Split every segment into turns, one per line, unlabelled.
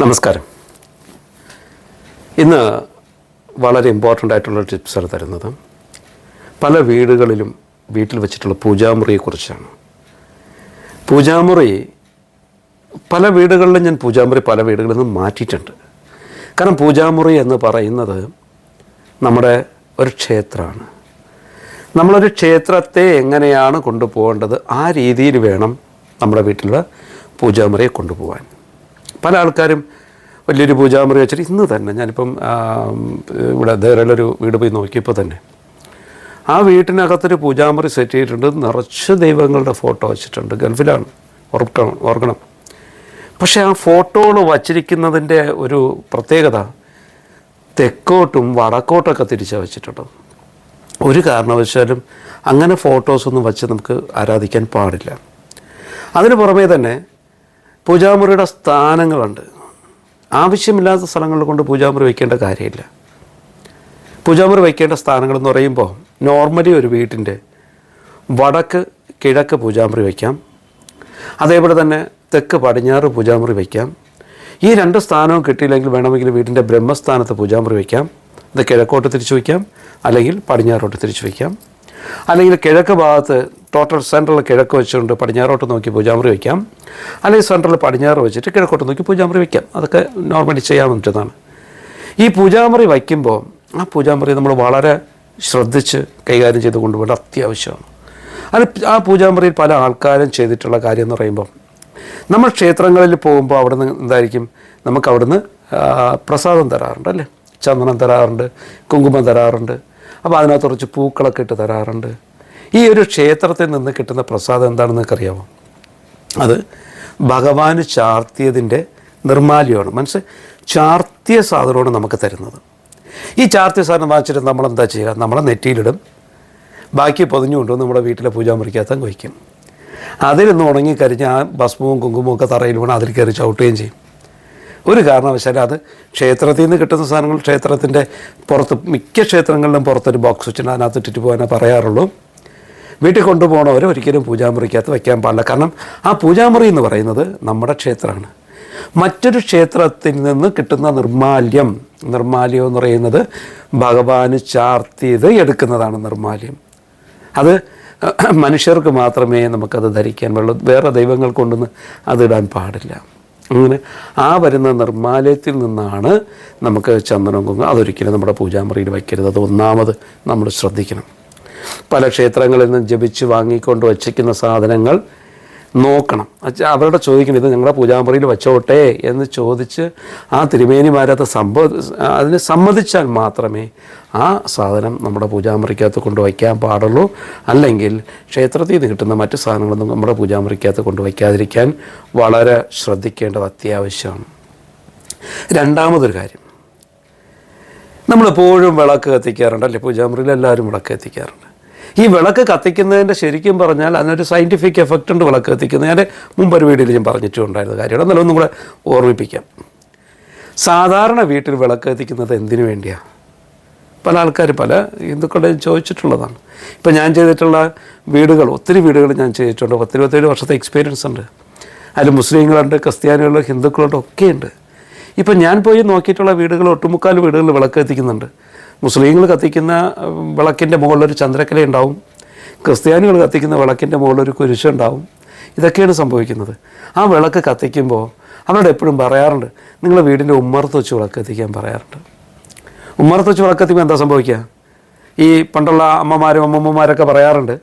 നമസ്കാരം. ഇന്ന് വളരെ ഇമ്പോർട്ടന്റ് ആയിട്ടുള്ള ടിപ്സാണ് തരുന്നത്. പല വീടുകളിലും വീട്ടിൽ വെച്ചിട്ടുള്ള പൂജാമുറിയെക്കുറിച്ചാണ്. പൂജാമുറി പല വീടുകളിലും ഞാൻ പൂജാമുറി പല വീടുകളിൽ നിന്നും മാറ്റിയിട്ടുണ്ട്. കാരണം പൂജാമുറി എന്ന് പറയുന്നത് നമ്മുടെ ഒരു ക്ഷേത്രമാണ്. നമ്മളൊരു ക്ഷേത്രത്തെ എങ്ങനെയാണ് കൊണ്ടുപോകേണ്ടത് ആ രീതിയിൽ വേണം നമ്മുടെ വീട്ടിലുള്ള പൂജാമുറിയെ കൊണ്ടുപോകാൻ. പല ആൾക്കാരും വലിയൊരു പൂജാമുറി വെച്ചിട്ട് ഇന്ന് തന്നെ ഞാനിപ്പം ഇവിടെ ധൈര്യമുള്ളൊരു വീട് പോയി നോക്കിയപ്പോൾ തന്നെ ആ വീട്ടിനകത്തൊരു പൂജാമുറി സെറ്റ് ചെയ്തിട്ടുണ്ട്. നിറച്ച് ദൈവങ്ങളുടെ ഫോട്ടോ വെച്ചിട്ടുണ്ട്. ഗൾഫിലാണ്. ഓർക്കണം ഓർക്കണം. പക്ഷേ ആ ഫോട്ടോകൾ വച്ചിരിക്കുന്നതിന്റെ ഒരു പ്രത്യേകത തെക്കോട്ടും വടക്കോട്ടൊക്കെ തിരിച്ചാണ് വെച്ചിട്ടുണ്ട്. ഒരു കാരണവശാലും അങ്ങനെ ഫോട്ടോസൊന്നും വച്ച് നമുക്ക് ആരാധിക്കാൻ പാടില്ല. അതിന് പുറമേ തന്നെ പൂജാമുറിയുടെ സ്ഥാനങ്ങളുണ്ട്. ആവശ്യമില്ലാത്ത സ്ഥലങ്ങളിൽ കൊണ്ട് പൂജാമുറി വയ്ക്കേണ്ട കാര്യമില്ല. പൂജാമുറി വയ്ക്കേണ്ട സ്ഥാനങ്ങളെന്ന് പറയുമ്പോൾ നോർമലി ഒരു വീട്ടിന്റെ വടക്ക് കിഴക്ക് പൂജാമുറി വയ്ക്കാം. അതേപോലെ തന്നെ തെക്ക് പടിഞ്ഞാറ് പൂജാമുറി വയ്ക്കാം. ഈ രണ്ട് സ്ഥാനവും കിട്ടിയില്ലെങ്കിൽ വേണമെങ്കിൽ വീടിന്റെ ബ്രഹ്മസ്ഥാനത്ത് പൂജാമുറി വയ്ക്കാം. അത് കിഴക്കോട്ട് തിരിച്ചു വയ്ക്കാം അല്ലെങ്കിൽ പടിഞ്ഞാറോട്ട് തിരിച്ചു വയ്ക്കാം. അല്ലെങ്കിൽ കിഴക്ക് ഭാഗത്ത് ടോട്ടൽ സെൻട്രൽ കിഴക്ക് വെച്ചുകൊണ്ട് പടിഞ്ഞാറോട്ട് നോക്കി പൂജാമുറി വയ്ക്കാം. അല്ലെങ്കിൽ സെൻട്രൽ പടിഞ്ഞാറ് വെച്ചിട്ട് കിഴക്കോട്ട് നോക്കി പൂജാമുറി വയ്ക്കാം. അതൊക്കെ നോർമലി ചെയ്യാൻ പറ്റുന്നതാണ്. ഈ പൂജാമുറി വയ്ക്കുമ്പോൾ ആ പൂജാമുറി നമ്മൾ വളരെ ശ്രദ്ധിച്ച് കൈകാര്യം ചെയ്ത് കൊണ്ടുപോകേണ്ട അത്യാവശ്യമാണ്. അത് ആ പൂജാമുറിയിൽ പല ആൾക്കാരും ചെയ്തിട്ടുള്ള കാര്യം എന്ന് പറയുമ്പോൾ നമ്മൾ ക്ഷേത്രങ്ങളിൽ പോകുമ്പോൾ അവിടെ നിന്ന് എന്തായിരിക്കും? നമുക്ക് അവിടുന്ന് പ്രസാദം തരാറുണ്ട് അല്ലേ? ചന്ദനം തരാറുണ്ട് കുങ്കുമം തരാറുണ്ട് അപ്പോൾ അതിനകത്ത് കുറച്ച് പൂക്കളൊക്കെ ഇട്ട് തരാറുണ്ട്. ഈ ഒരു ക്ഷേത്രത്തിൽ നിന്ന് കിട്ടുന്ന പ്രസാദം എന്താണെന്ന് നിങ്ങൾക്ക് അറിയാമോ അത് ഭഗവാൻ ചാർത്തിയതിന്റെ നിർമാല്യമാണ്. മനസ്സ് ചാർത്തിയ സാധനമാണ് നമുക്ക് തരുന്നത്. ഈ ചാർത്തിയ സാധനം വാങ്ങിച്ചിട്ട് നമ്മൾ എന്താ ചെയ്യുക? നമ്മളെ നെറ്റിയിലിടും. ബാക്കി പൊതിഞ്ഞു കൊണ്ടുവന്ന് നമ്മുടെ വീട്ടിലെ പൂജാമുറിക്കകത്ത് വയ്ക്കും. അതിലൊന്ന് ഉണങ്ങിക്കരിഞ്ഞ് ആ ഭസ്മവും കുങ്കുമവും ഒക്കെ തറയിൽ വീണ് അതിൽ കയറി ചവിട്ടുകയും ചെയ്യും. ഒരു കാരണവശാലും അത് ക്ഷേത്രത്തിൽ നിന്ന് കിട്ടുന്ന സാധനങ്ങൾ ക്ഷേത്രത്തിന്റെ പുറത്ത് മിക്ക ക്ഷേത്രങ്ങളിലും പുറത്തൊരു ബോക്സ് വെച്ചിട്ട് അതിനകത്ത് ഇട്ടിട്ട് പോകാനേ പറയാറുള്ളൂ. വീട്ടിൽ കൊണ്ടുപോകണവർ ഒരിക്കലും പൂജാമുറിക്കകത്ത് വയ്ക്കാൻ പാടില്ല. കാരണം ആ പൂജാമുറി എന്ന് പറയുന്നത് നമ്മുടെ ക്ഷേത്രമാണ്. മറ്റൊരു ക്ഷേത്രത്തിൽ നിന്ന് കിട്ടുന്ന നിർമാല്യം നിർമാല്യം എന്ന് പറയുന്നത് ഭഗവാന് ചാർത്തിയത് എടുക്കുന്നതാണ് നിർമാല്യം. അത് മനുഷ്യർക്ക് മാത്രമേ നമുക്കത് ധരിക്കാൻ പാടുള്ളൂ. വേറെ ദൈവങ്ങൾ കൊണ്ടൊന്ന് അതിടാൻ പാടില്ല. അങ്ങനെ ആ വരുന്ന നിർമ്മാലയത്തിൽ നിന്നാണ് നമുക്ക് ചന്ദനം കുങ്കുമം അതൊരിക്കലും നമ്മുടെ പൂജാമുറിയിൽ വയ്ക്കരുത്. അത് ഒന്നാമത് നമ്മൾ ശ്രദ്ധിക്കണം. പല ക്ഷേത്രങ്ങളിൽ നിന്നും ജപിച്ച് വാങ്ങിക്കൊണ്ട് വച്ചിരിക്കുന്ന സാധനങ്ങൾ നോക്കണം. അവരോട് ചോദിക്കണം ഇത് ഞങ്ങളുടെ പൂജാമുറിയിൽ വെച്ചോട്ടെ? എന്ന് ചോദിച്ച് ആ തിരുമേനിമാരത് സംഭവ അതിന് സമ്മതിച്ചാൽ മാത്രമേ ആ സാധനം നമ്മുടെ പൂജാമുറിക്കകത്ത് കൊണ്ട് വയ്ക്കാൻ പാടുള്ളൂ. അല്ലെങ്കിൽ ക്ഷേത്രത്തിൽ നിന്ന് കിട്ടുന്ന മറ്റു സാധനങ്ങളൊന്നും നമ്മുടെ പൂജാമുറിക്കകത്ത് കൊണ്ട് വയ്ക്കാതിരിക്കാൻ വളരെ ശ്രദ്ധിക്കേണ്ടത് അത്യാവശ്യമാണ്. രണ്ടാമതൊരു കാര്യം. നമ്മളെപ്പോഴും വിളക്ക് കത്തിക്കാറുണ്ട് അല്ലേ? പൂജാമുറിയിൽ എല്ലാവരും വിളക്ക് കത്തിക്കാറുണ്ട്. ഈ വിളക്ക് കത്തിക്കുന്നതിന്റെ ശരിക്കും പറഞ്ഞാൽ അതിനൊരു സയന്റിഫിക് എഫക്റ്റ് ഉണ്ട് വിളക്ക് കത്തിക്കുന്നത്. ഞാൻ മുമ്പൊരു വീഡിയോയിൽ ഞാൻ പറഞ്ഞിട്ടുണ്ടായിരുന്ന കാര്യമാണ് എന്നാലും ഒന്നും കൂടെ ഓർമ്മിപ്പിക്കാം. സാധാരണ വീട്ടിൽ വിളക്ക് കത്തിക്കുന്നത് എന്തിനു വേണ്ടിയാണ് പല ആൾക്കാർ പല ഹിന്ദുക്കളുടെയും ചോദിച്ചിട്ടുള്ളതാണ്. ഇപ്പം ഞാൻ ചെയ്തിട്ടുള്ള വീടുകൾ ഒത്തിരി വീടുകൾ ഞാൻ ചെയ്തിട്ടുണ്ട്. പത്തിരുപത്തേഴ് വർഷത്തെ എക്സ്പീരിയൻസ് ഉണ്ട്. അതിൽ മുസ്ലിങ്ങളുണ്ട് ക്രിസ്ത്യാനികളുണ്ട് ഹിന്ദുക്കളുണ്ട് ഒക്കെയുണ്ട്. ഇപ്പം ഞാൻ പോയി നോക്കിയിട്ടുള്ള വീടുകൾ ഒട്ടുമുക്കാൽ വീടുകളിൽ വിളക്ക് കത്തിക്കുന്നുണ്ട്. മുസ്ലിങ്ങൾ കത്തിക്കുന്ന വിളക്കിന്റെ മുകളിലൊരു ചന്ദ്രക്കല ഉണ്ടാവും. ക്രിസ്ത്യാനികൾ കത്തിക്കുന്ന വിളക്കിന്റെ മുകളിലൊരു കുരിശുണ്ടാവും ഇതൊക്കെയാണ് സംഭവിക്കുന്നത്. ആ വിളക്ക് കത്തിക്കുമ്പോൾ അവരോട് എപ്പോഴും പറയാറുണ്ട് നിങ്ങൾ വീടിന്റെ ഉമ്മറത്ത് വെച്ച് വിളക്ക് കത്തിക്കാൻ പറയാറുണ്ട്. ഉമ്മറത്ത് വെച്ച് വിളക്ക് കത്തിക്കുമ്പോൾ എന്താ സംഭവിക്കുക? ഈ പണ്ടുള്ള അമ്മമാരും അമ്മമ്മമാരൊക്കെ പറയാറുണ്ട്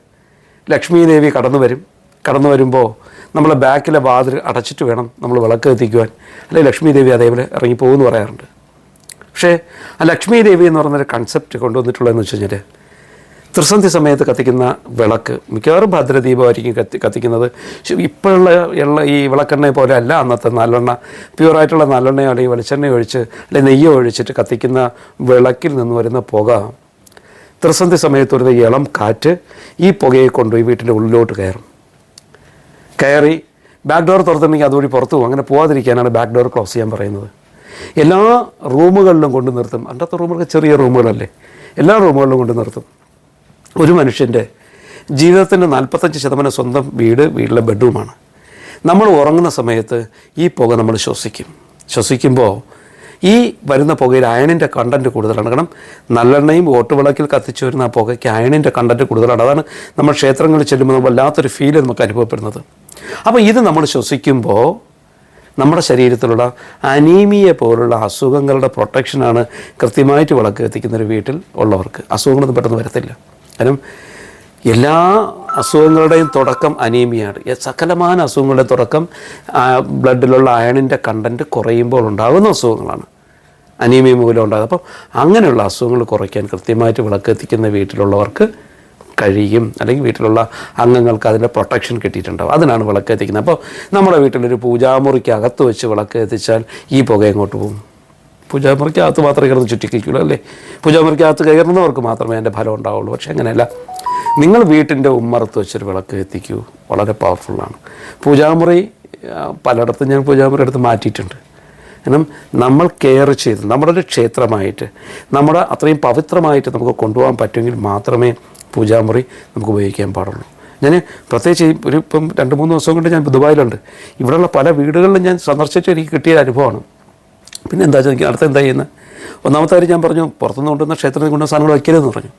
ലക്ഷ്മി ദേവി കടന്നു വരും. കടന്നു വരുമ്പോൾ നമ്മളെ ബാക്കിലെ വാതിൽ അടച്ചിട്ട് വേണം നമ്മൾ വിളക്ക് കത്തിക്കുവാൻ. അല്ലെങ്കിൽ ലക്ഷ്മി ദേവി അതേപോലെ ഇറങ്ങിപ്പോകുമെന്ന് പറയാറുണ്ട്. പക്ഷേ ആ ലക്ഷ്മി ദേവി എന്ന് പറയുന്നൊരു കൺസെപ്റ്റ് കൊണ്ടുവന്നിട്ടുള്ളതെന്ന് വെച്ച് കഴിഞ്ഞാൽ ത്രിസന്ധി സമയത്ത് കത്തിക്കുന്ന വിളക്ക് മിക്കവാറും ഭദ്രദീപമായിരിക്കും കത്തി കത്തിക്കുന്നത്. ഇപ്പോഴുള്ള എള്ള ഈ വിളക്കെണ്ണ പോലെ അല്ല അന്നത്തെ നല്ലെണ്ണ. പ്യുവറായിട്ടുള്ള നല്ലെണ്ണയോ അല്ലെങ്കിൽ വെളിച്ചെണ്ണയോ ഒഴിച്ച് അല്ലെങ്കിൽ നെയ്യോ ഒഴിച്ചിട്ട് കത്തിക്കുന്ന വിളക്കിൽ നിന്ന് വരുന്ന പുക. ത്രിസന്ധി സമയത്ത് വരുന്ന ഇളം കാറ്റ് ഈ പുകയെ കൊണ്ട് ഈ വീട്ടിന്റെ ഉള്ളിലോട്ട് കയറും. കയറി ബാക്ക് ഡോർ തുറത്തിട്ടുണ്ടെങ്കിൽ അതുവഴി പുറത്തു പോകും. അങ്ങനെ പോകാതിരിക്കാനാണ് ബാക്ക് ഡോർ ക്ലോസ് ചെയ്യാൻ പറയുന്നത്. എല്ലാ റൂമുകളിലും കൊണ്ട് നിർത്തും. അന്നത്തെ റൂമുകൾ ചെറിയ റൂമുകളല്ലേ? എല്ലാ റൂമുകളിലും കൊണ്ട് നിർത്തും. ഒരു മനുഷ്യന്റെ ജീവിതത്തിന്റെ നാൽപ്പത്തഞ്ച് ശതമാനം സ്വന്തം വീട് വീട്ടിലെ ബെഡ്റൂമാണ്. നമ്മൾ ഉറങ്ങുന്ന സമയത്ത് ഈ പുക നമ്മൾ ശ്വസിക്കും. ശ്വസിക്കുമ്പോൾ ഈ വരുന്ന പുകയിൽ അയണിന്റെ കണ്ടന്റ് കൂടുതലാണ്. കാരണം നല്ലെണ്ണയും ഓട്ടുവിളക്കിൽ കത്തിച്ചു വരുന്ന ആ പുകയ്ക്ക് അയണിന്റെ കണ്ടന്റ് കൂടുതലാണ്. അതാണ് നമ്മൾ ക്ഷേത്രങ്ങളിൽ ചെല്ലുമ്പോൾ വല്ലാത്തൊരു ഫീൽ നമുക്ക് അനുഭവപ്പെടുന്നത്. അപ്പോൾ ഇത് നമ്മൾ ശ്വസിക്കുമ്പോൾ നമ്മുടെ ശരീരത്തിലുള്ള അനീമിയ പോലുള്ള അസുഖങ്ങളുടെ പ്രൊട്ടക്ഷനാണ് കൃത്യമായിട്ട് വിളക്ക് കത്തിക്കുന്ന ഒരു വീട്ടിൽ ഉള്ളവർക്ക്. അസുഖങ്ങളൊന്നും പെട്ടെന്ന് വരത്തില്ല. കാരണം എല്ലാ അസുഖങ്ങളുടെയും തുടക്കം അനീമിയാണ് സകലമായ അസുഖങ്ങളുടെ തുടക്കം ബ്ലഡിലുള്ള അയണിന്റെ കണ്ടന്റ് കുറയുമ്പോൾ ഉണ്ടാകുന്ന അസുഖങ്ങളാണ്. അനീമിയ മൂലം ഉണ്ടാകുന്നത്. അപ്പം അങ്ങനെയുള്ള അസുഖങ്ങൾ കുറയ്ക്കാൻ കൃത്യമായിട്ട് വിളക്ക് എത്തിക്കുന്ന വീട്ടിലുള്ളവർക്ക് കഴിയും. അല്ലെങ്കിൽ വീട്ടിലുള്ള അംഗങ്ങൾക്ക് അതിന്റെ പ്രൊട്ടക്ഷൻ കിട്ടിയിട്ടുണ്ടാവും. അതിനാണ് വിളക്ക് എത്തിക്കുന്നത് അപ്പോൾ നമ്മുടെ വീട്ടിലൊരു പൂജാമുറിക്ക് അകത്ത് വെച്ച് വിളക്ക് എത്തിച്ചാൽ ഈ പുക എങ്ങോട്ട് പോകും? പൂജാമുറിക്ക് അകത്ത് മാത്രമേ കിടന്ന് ചുറ്റിക്കുള്ളൂ അല്ലേ? പൂജാമുറിക്ക് അകത്ത് കയറുന്നവർക്ക് മാത്രമേ അതിന്റെ ഫലം ഉണ്ടാവുള്ളൂ. പക്ഷേ അങ്ങനെയല്ല. നിങ്ങൾ വീട്ടിന്റെ ഉമ്മറത്ത് വെച്ചൊരു വിളക്ക് എത്തിക്കൂ വളരെ പവർഫുള്ളാണ് പൂജാമുറി പലയിടത്തും ഞാൻ പൂജാമുറി എടുത്ത് മാറ്റിയിട്ടുണ്ട്. കാരണം നമ്മൾ കെയർ ചെയ്ത് നമ്മുടെ ഒരു ക്ഷേത്രമായിട്ട് നമ്മുടെ അത്രയും പവിത്രമായിട്ട് നമുക്ക് കൊണ്ടുപോകാൻ പറ്റുമെങ്കിൽ മാത്രമേ പൂജാമുറി നമുക്ക് ഉപയോഗിക്കാൻ പാടുള്ളൂ. ഞാൻ പ്രത്യേകിച്ച് ഒരു ഇപ്പം രണ്ട് മൂന്ന് ദിവസം കൊണ്ട് ഞാൻ ദുബായിലുണ്ട്. ഇവിടെയുള്ള പല വീടുകളിലും ഞാൻ സന്ദർശിച്ച് എനിക്ക് കിട്ടിയ അനുഭവമാണ്. പിന്നെ എന്താ ചോദിക്കുക അടുത്ത എന്താ ചെയ്യുന്നത്? ഒന്നാമത്തെ കാര്യം ഞാൻ പറഞ്ഞു പുറത്തുനിന്ന് കൊണ്ടുവന്ന ക്ഷേത്രത്തിൽ കൊണ്ടുവന്ന സാധനങ്ങൾ വയ്ക്കരുതെന്ന് പറഞ്ഞു.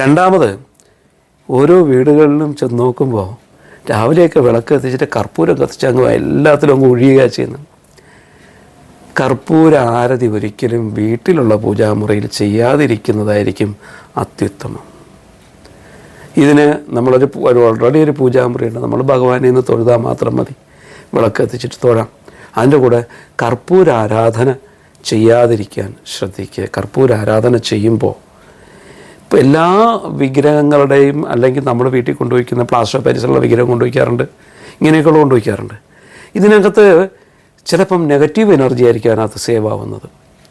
രണ്ടാമത് ഓരോ വീടുകളിലും ചെന്ന് നോക്കുമ്പോൾ രാവിലെയൊക്കെ വിളക്ക് കത്തിച്ചിട്ട് കർപ്പൂരം കത്തിച്ച് അങ്ങ് എല്ലാത്തിലും അങ്ങ് ഒഴിയുക ചെയ്യുന്നത്. കർപ്പൂര ആരതി ഒരിക്കലും വീട്ടിലുള്ള പൂജാമുറിയിൽ ചെയ്യാതിരിക്കുന്നതായിരിക്കും അത്യുത്തമം. ഇതിന് നമ്മളൊരു ഓൾറെഡി ഒരു പൂജാമുറിയുണ്ട് നമ്മൾ ഭഗവാനെ നിന്ന് തൊഴുതാൽ മാത്രം മതി. വിളക്ക് എത്തിച്ചിട്ട് തൊഴാം. അതിന്റെ കൂടെ കർപ്പൂര ആരാധന ചെയ്യാതിരിക്കാൻ ശ്രദ്ധിക്കുക. കർപ്പൂര ആരാധന ചെയ്യുമ്പോൾ ഇപ്പോൾ എല്ലാ വിഗ്രഹങ്ങളുടെയും അല്ലെങ്കിൽ നമ്മൾ വീട്ടിൽ കൊണ്ടുപോയിക്കുന്ന പ്ലാസ്റ്റർ പാരീസിലുള്ള വിഗ്രഹം കൊണ്ടുപോയിക്കാറുണ്ട് ഇങ്ങനെയൊക്കെയുള്ള കൊണ്ടുപോയിക്കാറുണ്ട് ഇതിനകത്ത് ചിലപ്പം നെഗറ്റീവ് എനർജി ആയിരിക്കും അതിനകത്ത് സേവ് ആവുന്നത്.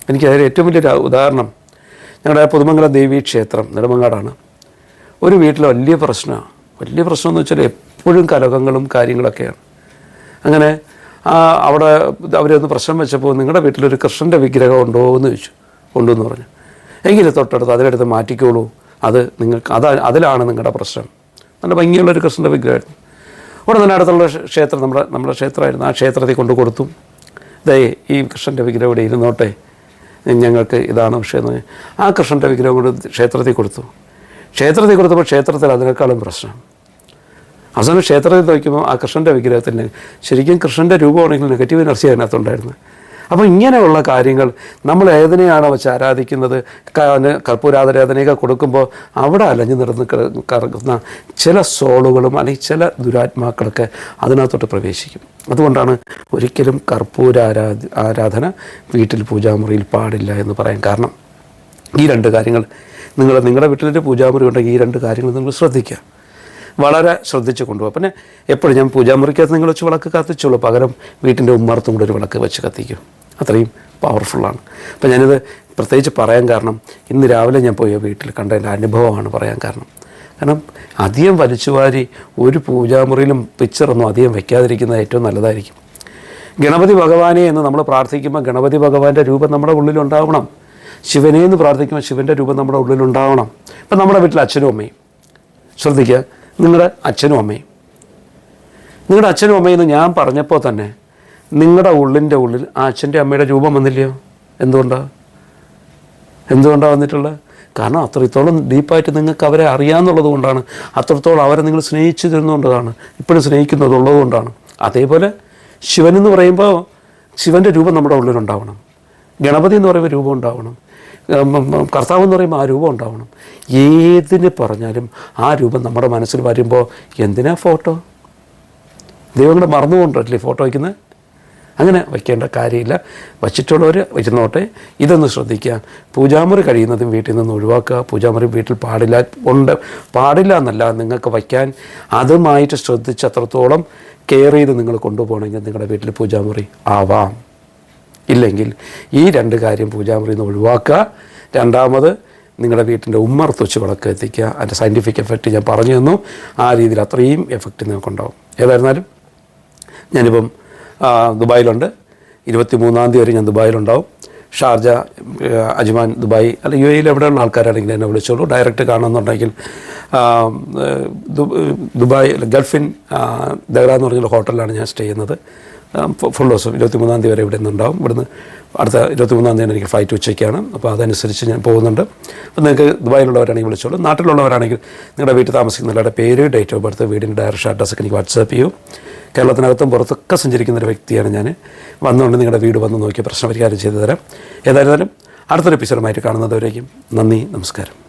എനിക്ക് അതിൽ ഏറ്റവും വലിയൊരു ഉദാഹരണം ഞങ്ങളുടെ പുതുമംഗലം ദേവീ ക്ഷേത്രം നെടുമങ്ങാടാണ്. ഒരു വീട്ടിൽ വലിയ പ്രശ്നമാണ്. വലിയ പ്രശ്നം എന്ന് വെച്ചാൽ എപ്പോഴും കലഹങ്ങളും കാര്യങ്ങളൊക്കെയാണ്. അങ്ങനെ അവിടെ അവരൊന്ന് പ്രശ്നം വെച്ചപ്പോൾ നിങ്ങളുടെ വീട്ടിലൊരു കൃഷ്ണന്റെ വിഗ്രഹം ഉണ്ടോ എന്ന് ചോദിച്ചു. ഉണ്ടെന്ന് പറഞ്ഞു. എങ്കിലും തൊട്ടടുത്ത് അതിലെടുത്ത് മാറ്റിക്കോളൂ. അത് നിങ്ങൾക്ക് അതാ അതിലാണ് നിങ്ങളുടെ പ്രശ്നം. നല്ല ഭംഗിയുള്ളൊരു കൃഷ്ണന്റെ വിഗ്രഹമായിരുന്നു. ഉടനെ തന്നെ അടുത്തുള്ള ക്ഷേ- ക്ഷേത്രം നമ്മുടെ നമ്മുടെ ക്ഷേത്രമായിരുന്നു. ആ ക്ഷേത്രത്തിൽ കൊണ്ടു കൊടുത്തു. ദേ ഈ കൃഷ്ണന്റെ വിഗ്രഹം ഇവിടെ ഇരുന്നോട്ടെ. ഞങ്ങൾക്ക് ഇതാണ് വിഷയം എന്ന് ആ കൃഷ്ണന്റെ വിഗ്രഹം കൊണ്ട് ക്ഷേത്രത്തിൽ കൊടുത്തു. ക്ഷേത്രത്തിൽ കൊടുത്തപ്പോൾ ക്ഷേത്രത്തിൽ അതിനേക്കാളും പ്രശ്നം. അവസാനം ക്ഷേത്രത്തിൽ നോക്കുമ്പോൾ ആ കൃഷ്ണന്റെ വിഗ്രഹത്തിന് ശരിക്കും കൃഷ്ണന്റെ രൂപമാണെങ്കിൽ നെഗറ്റീവ് എനർജി അതിനകത്തുണ്ടായിരുന്നു. അപ്പോൾ ഇങ്ങനെയുള്ള കാര്യങ്ങൾ നമ്മൾ ഏതിനെയാണ് വെച്ച് ആരാധിക്കുന്നത്? കർപ്പൂരാതരാധനയൊക്കെ കൊടുക്കുമ്പോൾ അവിടെ അലഞ്ഞു നടന്ന് കറങ്ങുന്ന ചില സോളുകളും അല്ലെങ്കിൽ ചില ദുരാത്മാക്കളൊക്കെ അതിനകത്തോട്ട് പ്രവേശിക്കും. അതുകൊണ്ടാണ് ഒരിക്കലും കർപ്പൂരാരാധ ആരാധന വീട്ടിൽ പൂജാമുറിയിൽ പാടില്ല എന്ന് പറയാൻ കാരണം. ഈ രണ്ട് കാര്യങ്ങൾ നിങ്ങൾ നിങ്ങളുടെ വീട്ടിലൊരു പൂജാമുറി ഉണ്ടെങ്കിൽ ഈ രണ്ട് കാര്യങ്ങൾ നിങ്ങൾ ശ്രദ്ധിക്കുക. വളരെ ശ്രദ്ധിച്ച് കൊണ്ടുപോകും പിന്നെ എപ്പോഴും ഞാൻ പൂജാമുറിക്കകത്ത് നിങ്ങൾ വെച്ച് വിളക്ക് കത്തിച്ചുള്ളൂ പകരം വീട്ടിന്റെ ഉമ്മാർത്തും കൂടെ ഒരു വിളക്ക് വെച്ച് കത്തിക്കും. അത്രയും പവർഫുള്ളാണ് അപ്പം ഞാനിത് പ്രത്യേകിച്ച് പറയാൻ കാരണം ഇന്ന് രാവിലെ ഞാൻ പോയ വീട്ടിൽ കണ്ട എന്റെ അനുഭവമാണ് പറയാൻ കാരണം. കാരണം അധികം വലിച്ചുവാരി ഒരു പൂജാമുറിയിലും പിക്ചറൊന്നും അധികം വയ്ക്കാതിരിക്കുന്നത് ഏറ്റവും നല്ലതായിരിക്കും. ഗണപതി ഭഗവാനെ എന്ന് നമ്മൾ പ്രാർത്ഥിക്കുമ്പോൾ ഗണപതി ഭഗവാന്റെ രൂപം നമ്മുടെ ഉള്ളിലുണ്ടാവണം. ശിവനെ എന്ന് പ്രാർത്ഥിക്കുമ്പോൾ ശിവന്റെ രൂപം നമ്മുടെ ഉള്ളിലുണ്ടാവണം ഇപ്പം നമ്മുടെ വീട്ടിൽ അച്ഛനും അമ്മയും. ശ്രദ്ധിക്കുക നിങ്ങളുടെ അച്ഛനും അമ്മയും. നിങ്ങളുടെ അച്ഛനും അമ്മയും എന്ന് ഞാൻ പറഞ്ഞപ്പോൾ തന്നെ നിങ്ങളുടെ ഉള്ളിന്റെ ഉള്ളിൽ ആ അച്ഛന്റെ അമ്മയുടെ രൂപം വന്നില്ലയോ? എന്തുകൊണ്ടാണ് എന്തുകൊണ്ടാണ് വന്നിട്ടുള്ളത്? കാരണം അത്രത്തോളം ഡീപ്പായിട്ട് നിങ്ങൾക്ക് അവരെ അറിയാമെന്നുള്ളത് കൊണ്ടാണ്. അത്രത്തോളം അവരെ നിങ്ങൾ സ്നേഹിച്ചു തരുന്നതുകൊണ്ടാണ് ഇപ്പോഴും സ്നേഹിക്കുന്നതുള്ളത് കൊണ്ടാണ്. അതേപോലെ ശിവൻ എന്ന് പറയുമ്പോൾ ശിവന്റെ രൂപം നമ്മുടെ ഉള്ളിലുണ്ടാവണം ഗണപതി എന്ന് പറയുമ്പോൾ രൂപം ഉണ്ടാവണം. കർത്താവ് എന്ന് പറയുമ്പോൾ ആ രൂപം ഉണ്ടാവണം. ഏതിന് പറഞ്ഞാലും ആ രൂപം നമ്മുടെ മനസ്സിൽ വരുമ്പോൾ എന്തിനാ ഫോട്ടോ? ദൈവങ്ങളെ മറന്നുകൊണ്ടല്ലേ ഫോട്ടോ വയ്ക്കുന്നത്? അങ്ങനെ വയ്ക്കേണ്ട കാര്യമില്ല. വച്ചിട്ടുള്ളവർ ഇരുന്നോട്ടെ. ഇതൊന്ന് ശ്രദ്ധിക്കുക. പൂജാമുറി കഴിയുന്നതും വീട്ടിൽ നിന്ന് ഒഴിവാക്കുക. പൂജാമുറി വീട്ടിൽ പാടില്ല ഉണ്ട്. പാടില്ല എന്നല്ല നിങ്ങൾക്ക് വയ്ക്കാൻ അതുമായിട്ട് ശ്രദ്ധിച്ചത്രത്തോളം കെയർ ചെയ്ത് നിങ്ങൾ കൊണ്ടുപോകണമെങ്കിൽ നിങ്ങളുടെ വീട്ടിൽ പൂജാമുറി ആവാം. ഇല്ലെങ്കിൽ ഈ രണ്ട് കാര്യം പൂജാമുറിയിൽ നിന്ന് ഒഴിവാക്കുക. രണ്ടാമത് നിങ്ങളുടെ വീട്ടിന്റെ ഉമ്മർത്ത് വെച്ച് വിളക്ക് എത്തിക്കുക. അതിന്റെ സയന്റിഫിക് എഫക്റ്റ് ഞാൻ പറഞ്ഞു തന്നു. ആ രീതിയിൽ അത്രയും എഫക്റ്റ് നിങ്ങൾക്കുണ്ടാവും. ഏതായിരുന്നാലും ഞാനിപ്പം ദുബായിലുണ്ട്. ഇരുപത്തി മൂന്നാം തീയതി വരെ ഞാൻ ദുബായിലുണ്ടാവും. ഷാർജ അജ്മാൻ ദുബായ് അല്ല യു എയിൽ എവിടെയുള്ള ആൾക്കാരാണെങ്കിൽ എന്നെ വിളിച്ചോളൂ. ഡയറക്റ്റ് കാണുന്നുണ്ടെങ്കിൽ ആ, ദുബായ് ഗൾഫിൻ ദഹ്റ എന്ന് പറഞ്ഞൊരു ഹോട്ടലിലാണ് ഞാൻ സ്റ്റേ ചെയ്യുന്നത്. ഫുൾ ദിവസം ഇരുപത്തിമൂന്നാം തീയതി വരെ ഇവിടെ നിന്നുണ്ടാവും. ഇവിടുന്ന് അടുത്ത ഇരുപത്തിമൂന്നാം തീയതി എനിക്ക് ഫ്ലൈറ്റ് ഉച്ചയ്ക്കാണ്. അപ്പോൾ അതനുസരിച്ച് ഞാൻ പോകുന്നുണ്ട്. അപ്പോൾ നിങ്ങൾക്ക് ദുബായിലുള്ളവരാണെങ്കിൽ വിളിച്ചോളൂ. നാട്ടിലുള്ളവരാണെങ്കിൽ നിങ്ങളുടെ വീട്ടിൽ താമസിക്കുന്നവരുടെ പേര് ഡേറ്റ് ഓഫ് ബർത്ത് വീടിന്റെ ഡയറക്ഷൻ അഡ്രസ്സൊക്കെ എനിക്ക് വാട്സാപ്പ് ചെയ്യൂ. കേരളത്തിനകത്തും പുറത്തൊക്കെ സഞ്ചരിക്കുന്ന ഒരു വ്യക്തിയാണ് ഞാൻ വന്നുകൊണ്ട് നിങ്ങളുടെ വീട് വന്ന് നോക്കി പ്രശ്നപരിഹാരം ചെയ്തു തരാം. ഏതായാലും അടുത്തൊരു എപ്പിസോഡുമായിട്ട് കാണുന്നതുവരേക്കും. നന്ദി നമസ്കാരം.